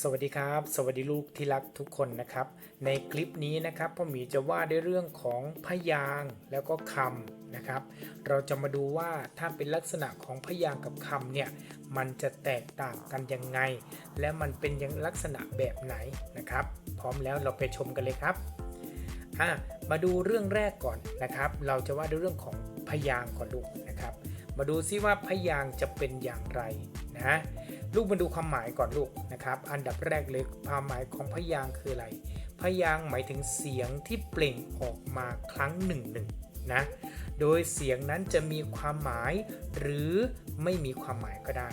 สวัสดีครับ สวัสดีลูกที่รักทุกคนนะครับ ในคลิปนี้นะครับพ่อหมีจะว่าด้วยเรื่องของพยางแล้วก็คำนะครับ เราจะมาดูว่าถ้าเป็นลักษณะของพยางกับคำเนี่ยมันจะแตกต่างกันยังไง และมันเป็นยังลักษณะแบบไหนนะครับ พร้อมแล้วเราไปชมกันเลยครับอะมาดูเรื่องแรกก่อนนะครับ เราจะว่าด้วยเรื่องของพยางก่อนลูกนะครับ มาดูซิว่าพยางจะเป็นอย่างไรนะ ลูกมาดูความหมายก่อนลูกนะครับ อันดับแรกเลยความหมายของพยางคืออะไร พยางหมายถึงเสียงที่เปล่งออกมาครั้งหนึ่งหนึ่งนะ โดยเสียงนั้นจะมีความหมายหรือไม่มีความหมายก็ได้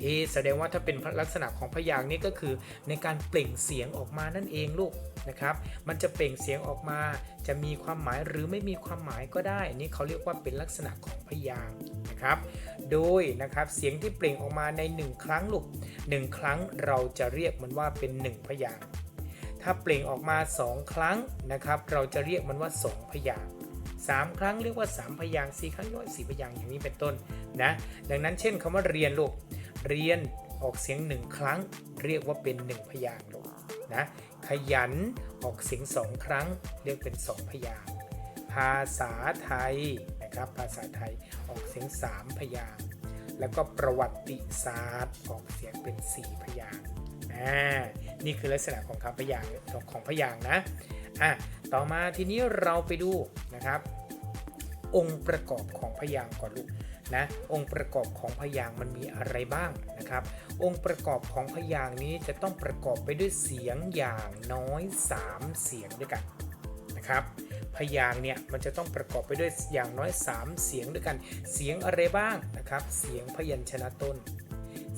เอ แสดงว่าถ้าเป็นลักษณะของพยางนี้ก็คือในการเปล่งเสียงออกมานั่นเองลูก นะครับ มันจะเปล่งเสียงออกมา จะมีความหมายหรือไม่มีความหมายก็ได้ อันนี้เขาเรียกว่าเป็นลักษณะของพยางนะครับ โดยนะครับเสียงที่เปล่งออกมาใน 1 ครั้งลูก1ครั้งเราจะเรียกมันว่าเป็น 1 พยางถ้าเปล่งออกมา 2 ครั้งนะครับ เราจะเรียกมันว่า 2 พยางสามครั้งเรียกว่า 3 พยางค์สี่ครั้งเรียกว่าสี่พยางค์อย่างนี้เป็นต้นนะดังนั้นเช่นคำว่าเรียนลูกเรียนออกเสียง 1 ครั้ง เรียกว่าเป็น 1 พยางค์ลูกนะ ขยัน ออกเสียง2ครั้ง เรียกเป็น2พยางภาษาไทยนะครับ ภาษาไทยออกเสียง3พยางแล้วก็ประวัติศาสตร์ออกเสียงเป็น4พยางอ่านี่คือลักษณะของคำพยางของพยางนะอะต่อมาทีนี้เราไปดูนะครับ องค์ประกอบของพยางก่อนลูก นะองค์ประกอบของพยางมันมีอะไรบ้างนะครับ องค์ประกอบของพยางนี้จะต้องประกอบไปด้วยเสียงอย่างน้อย 3 เสียงด้วยกันนะครับพยางเนี่ยมันจะต้องประกอบไปด้วยอย่างน้อย 3 เสียงด้วยกัน เสียงอะไรบ้างนะครับ เสียงพยัญชนะต้น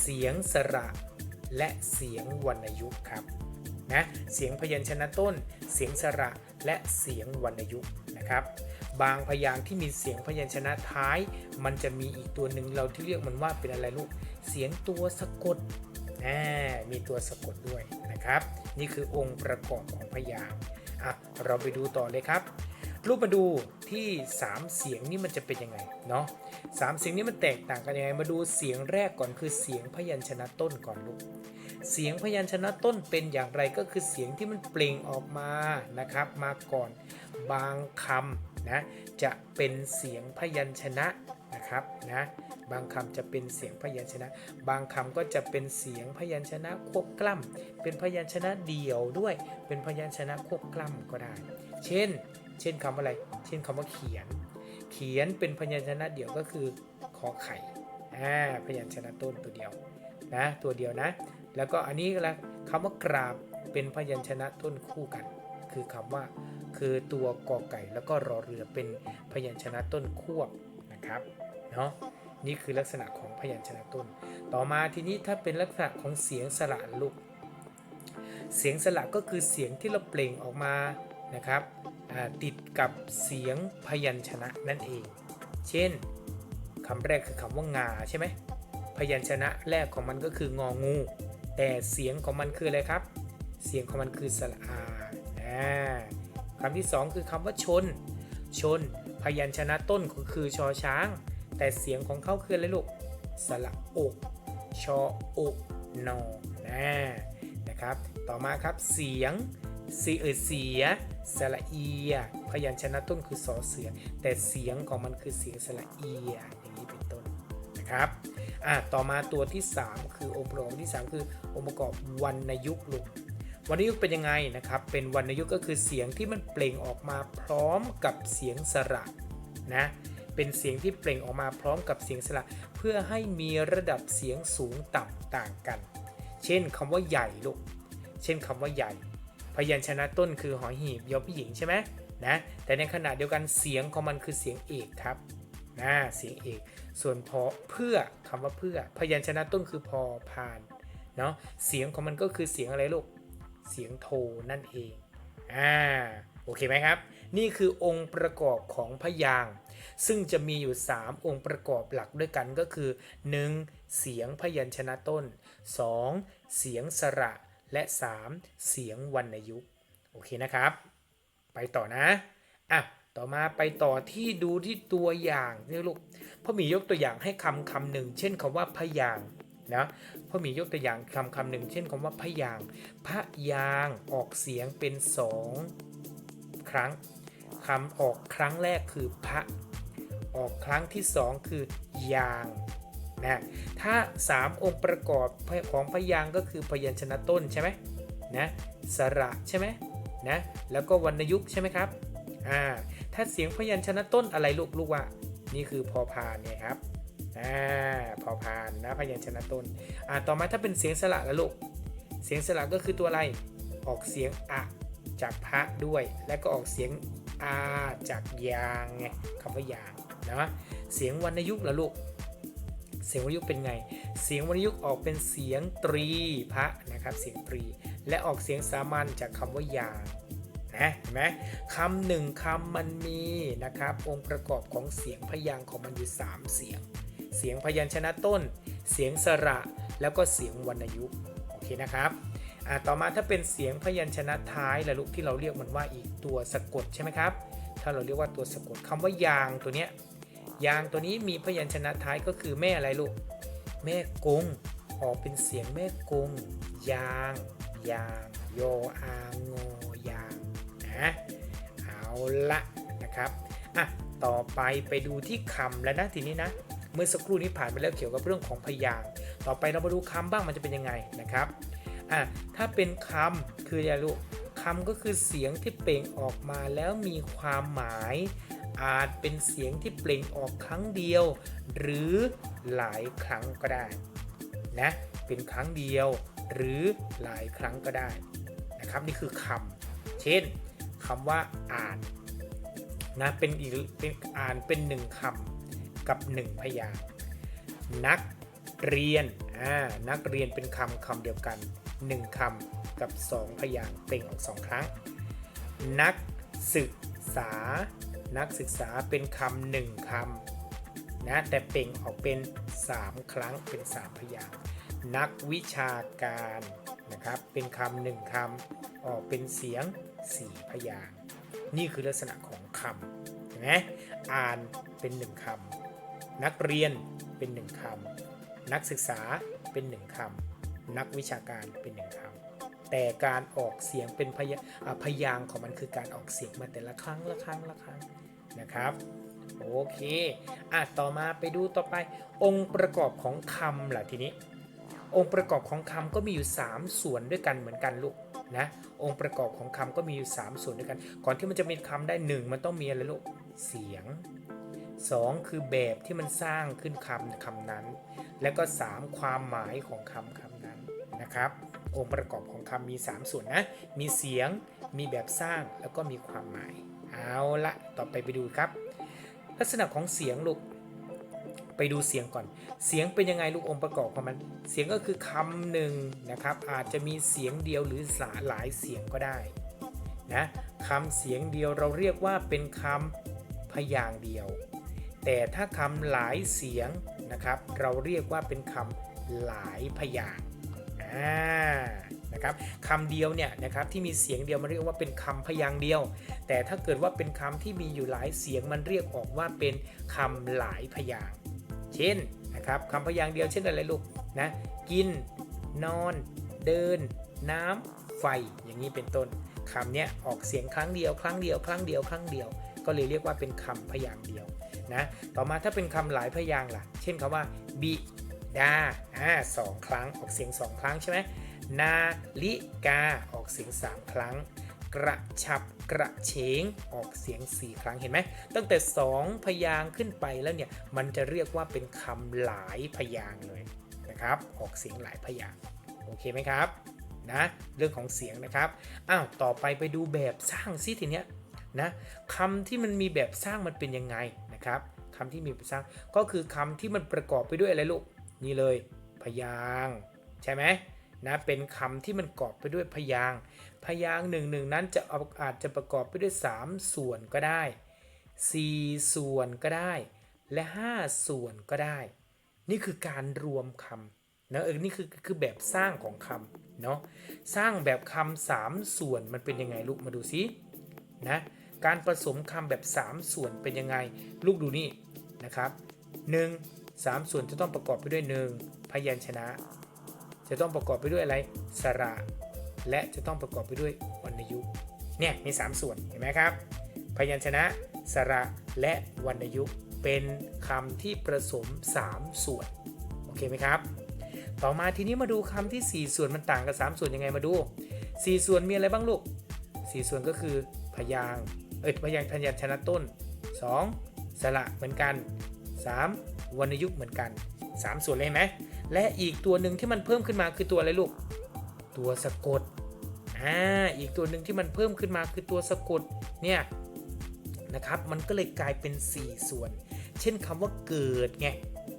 เสียงสระและเสียงวรรณยุกต์ครับนะเสียงพยัญชนะต้น เสียงสระและเสียงวรรณยุกต์นะครับ บางพยางค์ที่มีเสียงพยัญชนะท้าย มันจะมีอีกตัวหนึ่งเราที่เรียกมันว่าเป็นอะไรลูก เสียงตัวสะกดนะมีตัวสะกดด้วยนะครับ นี่คือองค์ประกอบของพยางค์อะเราไปดูต่อเลยครับรูปมาดูที่ 3 เสียงนี่มันจะเป็นยังไงเนาะสามเสียงนี้มันแตกต่างกันยังไง มาดูเสียงแรกก่อนคือเสียงพยัญชนะต้นก่อนลูก เสียงพยัญชนะต้นเป็นอย่างไรก็คือเสียงที่มันเปล่งออกมานะครับ มาก่อน บางคำ นะจะเป็นเสียงพยัญชนะนะครับนะบางคำจะเป็นเสียงพยัญชนะ บางคำก็จะเป็นเสียงพยัญชนะควบกล้ำเป็นพยัญชนะเดี่ยวด้วย เป็นพยัญชนะควบกล้ำก็ได้ เช่น เช่นคำอะไร เช่นคำว่าเขียน เขียนเป็นพยัญชนะเดี่ยวก็คือขอไข่อ่าพยัญชนะต้นตัวเดียวนะตัวเดียวนะ แล้วก็อันนี้ละคำว่ากราบเป็นพยัญชนะต้นคู่กัน คือคำว่า คือตัวกอไก่แล้วก็รอเรือเป็นพยัญชนะต้นควบนะครับเนาะนี่คือลักษณะของพยัญชนะต้น ต่อมาทีนี้ถ้าเป็นลักษณะของเสียงสระลูกเสียงสระก็คือเสียงที่เราเปล่งออกมานะครับติดกับเสียงพยัญชนะนั่นเอง เช่นคำแรกคือคำว่างาใช่ไหมพยัญชนะแรกของมันก็คืององู แต่เสียงของมันคืออะไรครับ เสียงของมันคือสระอาอ่า คำที่สองคือคำว่าชน ชน พยัญชนะต้นก็คือชอช้าง แต่เสียงของเขาคืออะไรลูกสระอกชออกนอนะนะครับ ต่อมาครับเสียงสีเออเสียสระเอีย พยัญชนะต้นคือสอเสือ แต่เสียงของมันคือเสียงสระเอียอย่างนี้เป็นต้นนะครับอะต่อมาตัวที่ 3 คือองค์ประกอบที่ 3 คือองค์ประกอบวรรณยุกต์ลูก วรรณยุกต์เป็นยังไงนะครับ เป็นวรรณยุกต์ก็คือเสียงที่มันเปล่งออกมาพร้อมกับเสียงสระนะ เป็นเสียงที่เปล่งออกมาพร้อมกับเสียงสระ เพื่อให้มีระดับเสียงสูงต่ำต่างกัน เช่นคำว่าใหญ่ลูก เช่นคำว่าใหญ่ พยัญชนะต้นคือหอหีบยอผู้หญิงใช่ไหมนะ แต่ในขณะเดียวกันเสียงของมันคือเสียงเอกครับนะเสียงเอก ส่วนพอเพื่อคำว่าเพื่อ พยัญชนะต้นคือพอพาน เนาะ เสียงของมันก็คือเสียงอะไรลูก เสียงโทนั่นเอง อ่า โอเคไหมครับ นี่คือองค์ประกอบของพยาง ซึ่งจะมีอยู่ 3 องค์ประกอบหลักด้วยกันก็คือ 1. เสียงพยัญชนะต้น 2. เสียงสระ และ 3. เสียงวรรณยุกต์ โอเคนะครับ ไปต่อนะ อะ ต่อมาไปต่อที่ดูที่ตัวอย่างนี่ลูกพ่อหมียกตัวอย่างให้คำคำหนึ่ง เช่นคำว่าพยางค์ นะพ่อหมียกตัวอย่างคำคำหนึ่งเช่นคำว่าพยางค์พยางออกเสียงเป็นสองครั้งคำออกครั้งแรกคือพระ ออกครั้งที่สองคือยางนะถ้าสามองค์ประกอบของพยางก็คือพยัญชนะต้นใช่ไหมนะสระใช่ไหมนะแล้วก็วรรณยุกต์ใช่ไหมครับอ่าถ้าเสียงพยัญชนะต้นอะไรลูกลูกว่า นี่คือพอพานเนี่ยครับ อ่าพอพานนะพยัญชนะต้น อ่าต่อมาถ้าเป็นเสียงสระละลูก เสียงสระก็คือตัวอะไร ออกเสียงอะจากพระด้วย และก็ออกเสียงอาจากยางไงคำว่ายางนะเสียงวรรณยุกต์ละลูก เสียงวรรณยุกต์เป็นไง เสียงวรรณยุกต์ออกเป็นเสียงตรีพระนะครับ เสียงตรี และออกเสียงสามัญจากคำว่ายางนะเห็นไหมคำหนึ่งคำมันมีนะครับ องค์ประกอบของเสียงพยางค์ของมันอยู่ 3 เสียง เสียงพยัญชนะต้น เสียงสระ แล้วก็เสียงวรรณยุกต์โอเคนะครับอ่าต่อมาถ้าเป็นเสียงพยัญชนะท้ายละลูกที่เราเรียกมันว่าอีกตัวสะกดใช่ไหมครับ ถ้าเราเรียกว่าตัวสะกดคำว่ายางตัวเนี้ยยางตัวนี้มีพยัญชนะท้ายก็คือแม่อะไรลูก แม่กง ออกเป็นเสียงแม่กง ยาง ยาง โยอางอยางนะเอาละนะครับอะต่อไปไปดูที่คำแล้วนะทีนี้นะ เมื่อสักครู่นี้ผ่านไปแล้วเกี่ยวกับเรื่องของพยางค์ต่อไปเรามาดูคำบ้างมันจะเป็นยังไงนะครับอะถ้าเป็นคำคืออะไรลูกคำก็คือเสียงที่เปล่งออกมาแล้วมีความหมายอาจเป็นเสียงที่เปล่งออกครั้งเดียว หรือหลายครั้งก็ได้นะเป็นครั้งเดียว หรือหลายครั้งก็ได้นะครับนี่คือคำเช่นคำว่าอ่านนะเป็นอีกเป็นอ่านเป็นหนึ่งคำ กับหนึ่งพยางนักเรียนอ่านักเรียนเป็นคำคำเดียวกันหนึ่งคำกับสองพยางเปล่งออกสองครั้ง นักศึกษา นักศึกษาเป็นคำหนึ่งคำนะแต่เปล่งออกเป็น 3 ครั้งเป็น 3 พยางนักวิชาการนะครับเป็นคำหนึ่งคำออกเป็นเสียง 4 พยางนี่คือลักษณะของคำเห็นไหมอ่านเป็นหนึ่งคำ นักเรียนเป็นหนึ่งคำนักศึกษาเป็นหนึ่งคำนักวิชาการเป็นหนึ่งคำแต่การออกเสียงเป็นพยพยางของมันคือการออกเสียงมาแต่ละครั้งละครั้งละครั้งนะครับโอเคอะต่อมาไปดูต่อไป องค์ประกอบของคำล่ะทีนี้ องค์ประกอบของคำก็มีอยู่ 3 ส่วนด้วยกันเหมือนกันลูกนะองค์ประกอบของคำก็มีอยู่ 3 ส่วนด้วยกัน ก่อนที่มันจะเป็นคำได้หนึ่งมันต้องมีอะไรลูกเสียง 2 คือแบบที่มันสร้างขึ้นคำคำนั้น แล้วก็ 3 ความหมายของคำคำนั้นนะครับ องค์ประกอบของคำมี 3 ส่วนนะ มีเสียง มีแบบสร้าง แล้วก็มีความหมาย เอาละต่อไปไปดูครับ ลักษณะของเสียงลูก ไปดูเสียงก่อน เสียงเป็นยังไงลูกองค์ประกอบของมัน เสียงก็คือคำหนึ่งนะครับ อาจจะมีเสียงเดียวหรือหลายหลายเสียงก็ได้นะคำเสียงเดียวเราเรียกว่าเป็นคำพยางค์เดียว แต่ถ้าคำหลายเสียงนะครับ เราเรียกว่าเป็นคำหลายพยางค์นะครับคำเดียวเนี่ยนะครับที่มีเสียงเดียวมันเรียกว่าเป็นคำพยางค์เดียว แต่ถ้าเกิดว่าเป็นคำที่มีอยู่หลายเสียงมันเรียกออกว่าเป็นคำหลายพยางค์เช่นนะครับคำพยางค์เดียวเช่นอะไรลูกนะกิน นอน เดิน น้ำไฟอย่างนี้เป็นต้นคำเนี้ยออกเสียงครั้งเดียว ครั้งเดียว ครั้งเดียว ครั้งเดียว ก็เลยเรียกว่าเป็นคำพยางค์เดียว นะ ต่อมาถ้าเป็นคำหลายพยางค์ล่ะ เช่นคำว่าบิดาอ่าสองครั้งออกเสียงสองครั้งใช่ไหมนาฬิกาออกเสียงสามครั้ง กระชับกระเฉงออกเสียง4ครั้งเห็นไหมตั้งแต่2พยางค์ขึ้นไปแล้วเนี่ยมันจะเรียกว่าเป็นคำหลายพยางค์เลยนะครับออกเสียงหลายพยางค์โอเคไหมครับนะเรื่องของเสียงนะครับอ้าวต่อไปไปดูแบบสร้างซิทีเนี้ยนะคำที่มันมีแบบสร้างมันเป็นยังไง นะครับคำที่มีแบบสร้างก็คือคำที่มันประกอบไปด้วยอะไรลูกนี่เลยพยางใช่ไหมนะเป็นคำที่มันประกอบไปด้วยพยางพยางหนึ่งหนึ่งนั้นจะเอาอาจจะประกอบไปด้วย 3 ส่วนก็ได้ 4 ส่วนก็ได้ และ 5 ส่วนก็ได้ นี่คือการรวมคำนะเออนี่คือคือแบบสร้างของคำเนาะสร้างแบบคำสามส่วนมันเป็นยังไงลูกมาดูซินะ การผสมคำแบบ 3 ส่วนเป็นยังไง ลูกดูนี่นะครับ 1 3 ส่วนจะต้องประกอบไปด้วย 1 พยัญชนะ จะต้องประกอบไปด้วยอะไรสระ และจะต้องประกอบไปด้วยวรรณยุกต์เนี่ยมี 3 ส่วนเห็นไหมครับ พยัญชนะ สระและวรรณยุกต์เป็นคำที่ผสม 3 ส่วนโอเคไหมครับ ต่อมาทีนี้มาดูคำที่ 4 ส่วนมันต่างกับ 3 ส่วนยังไงมาดู 4 ส่วนมีอะไรบ้างลูก 4 ส่วนก็คือพยาง เอ้ยพยางพยัญชนะต้น 2 สระเหมือนกัน 3. วรรณยุกต์เหมือนกัน 3 ส่วนเลยไหมและอีกตัวหนึ่งที่มันเพิ่มขึ้นมาคือตัวอะไรลูก ตัวสะกดอ่าอีกตัวหนึ่งที่มันเพิ่มขึ้นมาคือตัวสะกดเนี่ยนะครับมันก็เลยกลายเป็น 4 ส่วน เช่นคำว่าเกิดไง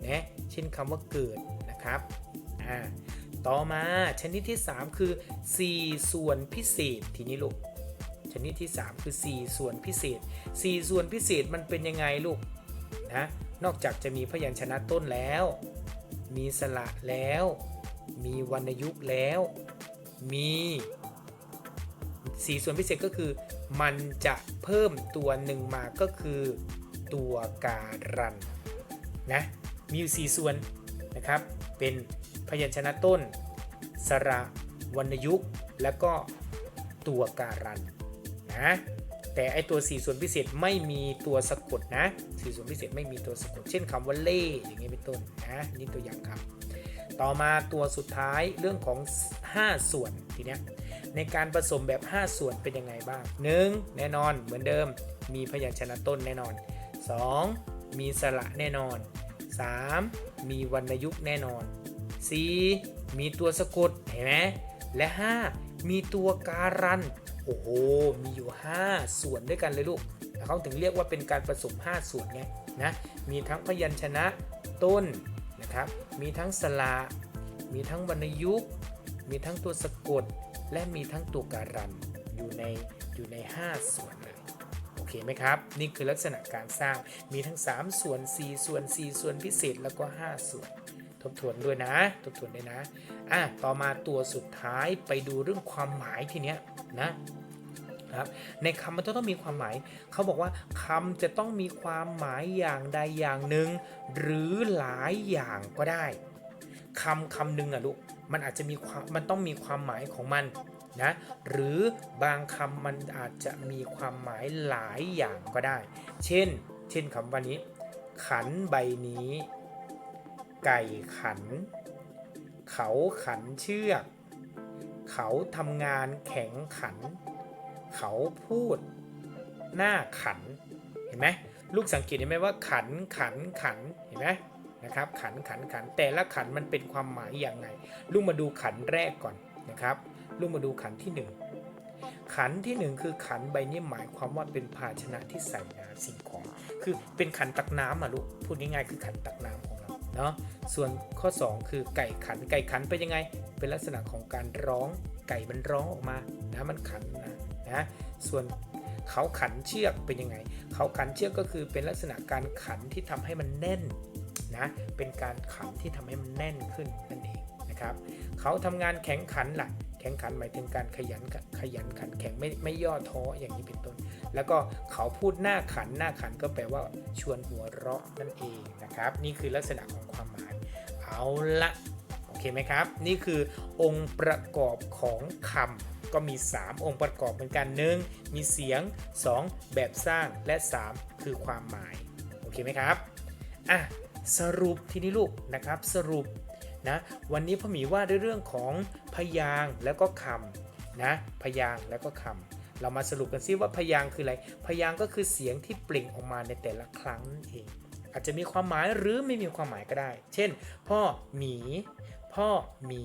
นะเช่นคำว่าเกิดนะครับอ่าต่อมาชนิดที่ 3 คือ 4 ส่วนพิเศษทีนี้ลูก นิดที่ 3 คือ 4 ส่วนพิเศษ 4 ส่วนพิเศษมันเป็นยังไงลูกนะนอกจากจะมีพยัญชนะต้นแล้ว มีสระแล้ว มีวรรณยุกต์แล้ว มีสีส่วนพิเศษก็คือ มันจะเพิ่มตัวหนึ่งมาก็คือตัวการันนะมีอยู่สี่ส่วนนะครับ เป็นพยัญชนะต้น สระวรรณยุกต์ แล้วก็ตัวการัน นะ แต่ไอตัวสี่ส่วนพิเศษไม่มีตัวสะกดนะสี่ส่วนพิเศษไม่มีตัวสะกด เช่นคำว่าเล่อย่างนี้เป็นต้นนะนี่ตัวอย่างครับ ต่อมาตัวสุดท้ายเรื่องของ 5 ส่วนทีเนี้ยในการผสมแบบ 5 ส่วนเป็นยังไงบ้าง 1. แน่นอนเหมือนเดิม มีพยัญชนะต้นแน่นอน 2. มีสระแน่นอน 3. มีวรรณยุกต์แน่นอน 4. มีตัวสะกดเห็นไหมและ 5. มีตัวการัน โอ้โห มีอยู่ 5 ส่วนด้วยกันเลยลูกเขาถึงเรียกว่าเป็นการผสม 5 ส่วนไงนะ มีทั้งพยัญชนะต้นนะครับ มีทั้งสระมีทั้งวรรณยุกต์ มีทั้งตัวสะกด และมีทั้งตัวการันอยู่ในอยู่ใน 5 ส่วนเลยโอเคไหมครับ นี่คือลักษณะการสร้าง มีทั้ง 3 ส่วน 4 ส่วน 4 ส่วนพิเศษ แล้วก็ 5 ส่วน ทบทวนด้วยนะ ทบทวนด้วยนะ อะ ต่อมาตัวสุดท้ายไปดูเรื่องความหมายทีเนี้ยนะครับในคำมันต้องมีความหมาย เขาบอกว่าคำจะต้องมีความหมายอย่างใดอย่างหนึ่ง หรือหลายอย่างก็ได้คำคำหนึ่งอะลูก มันอาจจะมีความ มันต้องมีความหมายของมันนะ หรือบางคำมันอาจจะมีความหมายหลายอย่างก็ได้ เช่น เช่นคำวันนี้ ขันใบนี้ ไก่ขัน เขาขันเชือก เขาทำงานแข็งขัน เขาพูด หน้าขัน เห็นไหมลูกสังเกตเห็นไหมว่าขันขันขันเห็นไหมนะครับขันขันขันแต่ละขันมันเป็นความหมายอย่างไง ลูกมาดูขันแรกก่อนนะครับ ลูกมาดูขันที่หนึ่งขันที่หนึ่งคือขันใบนี้หมายความว่าเป็นภาชนะที่ใส่น้ำสิ่งของ คือเป็นขันตักน้ำอะลูกพูดง่ายๆคือขันตักน้ำของ เนาะส่วนข้อ 2 คือไก่ขันไก่ขันเป็นยังไง เป็นลักษณะของการร้องไก่มันร้องออกมานะมันขันนะนะส่วนเขาขันเชือกเป็นยังไง เขาขันเชือกก็คือเป็นลักษณะการขันที่ทำให้มันแน่นนะเป็นการขันที่ทำให้มันแน่นขึ้นนั่นเองนะครับเขาทำงานแข็งขันล่ะแข็งขันหมายถึงการขยันขยันขันแข็งไม่ไม่ย่อท้ออย่างนี้เป็นต้น แล้วก็เขาพูดหน้าขันหน้าขันก็แปลว่าชวนหัวเราะนั่นเองนะครับ นี่คือลักษณะของ ความหมาย เอาละโอเคไหมครับ นี่คือองค์ประกอบของคำก็มี 3 องค์ประกอบเหมือนกันหนึ่งมีเสียง 2 แบบสร้างและ 3 คือความหมาย โอเคไหมครับอะสรุปทีนี้ลูกนะครับสรุปนะวันนี้พ่อหมีว่าด้วยเรื่องของพยางแล้วก็คำนะพยางแล้วก็คำเรามาสรุปกันซิว่าพยางคืออะไร พยางก็คือเสียงที่เปล่งออกมาในแต่ละครั้งนั่นเอง อาจจะมีความหมายหรือไม่มีความหมายก็ได้ เช่น พ่อหมี พ่อหมี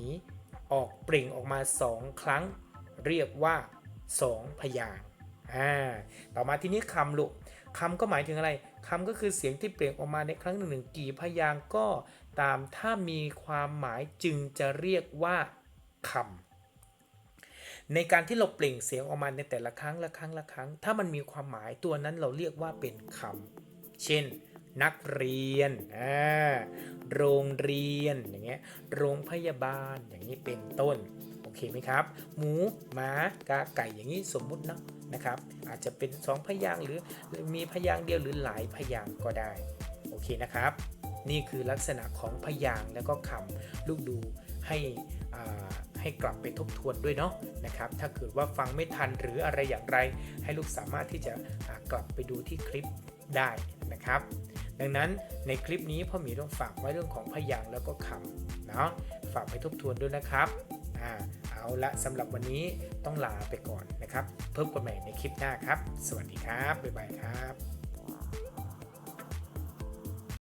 ออกเปล่งออกมาสองครั้ง เรียกว่าสองพยางอ่าต่อมาทีนี้คำลูกคำก็หมายถึงอะไรคำก็คือเสียงที่เปล่งออกมาในครั้งหนึ่งหนึ่งกี่พยางก็ตามถ้ามีความหมายจึงจะเรียกว่าคำในการที่เราเปล่งเสียงออกมาในแต่ละครั้งละครั้งละครั้ง ถ้ามันมีความหมายตัวนั้นเราเรียกว่าเป็นคำเช่น นักเรียนอ่าโรงเรียนอย่างเงี้ยโรงพยาบาลอย่างนี้เป็นต้นโอเคไหมครับ หมูหมากาไก่อย่างนี้สมมุติเนาะนะครับ อาจจะเป็นสองพยางหรือมีพยางเดียวหรือหลายพยางก็ได้โอเคนะครับ นี่คือลักษณะของพยางแล้วก็คำลูกดูให้ให้กลับไปทบทวนด้วยเนาะนะครับ ถ้าเกิดว่าฟังไม่ทันหรืออะไรอย่างไร ให้ลูกสามารถที่จะกลับไปดูที่คลิปได้นะครับ ดังนั้นในคลิปนี้พ่อหมีต้องฝากไว้เรื่องของพยางค์แล้วก็คำเนาะฝากไปทบทวนด้วยนะครับอ่าเอาละสำหรับวันนี้ต้องลาไปก่อนนะครับ พบกันใหม่ในคลิปหน้าครับ สวัสดีครับ บ๊ายบายครับ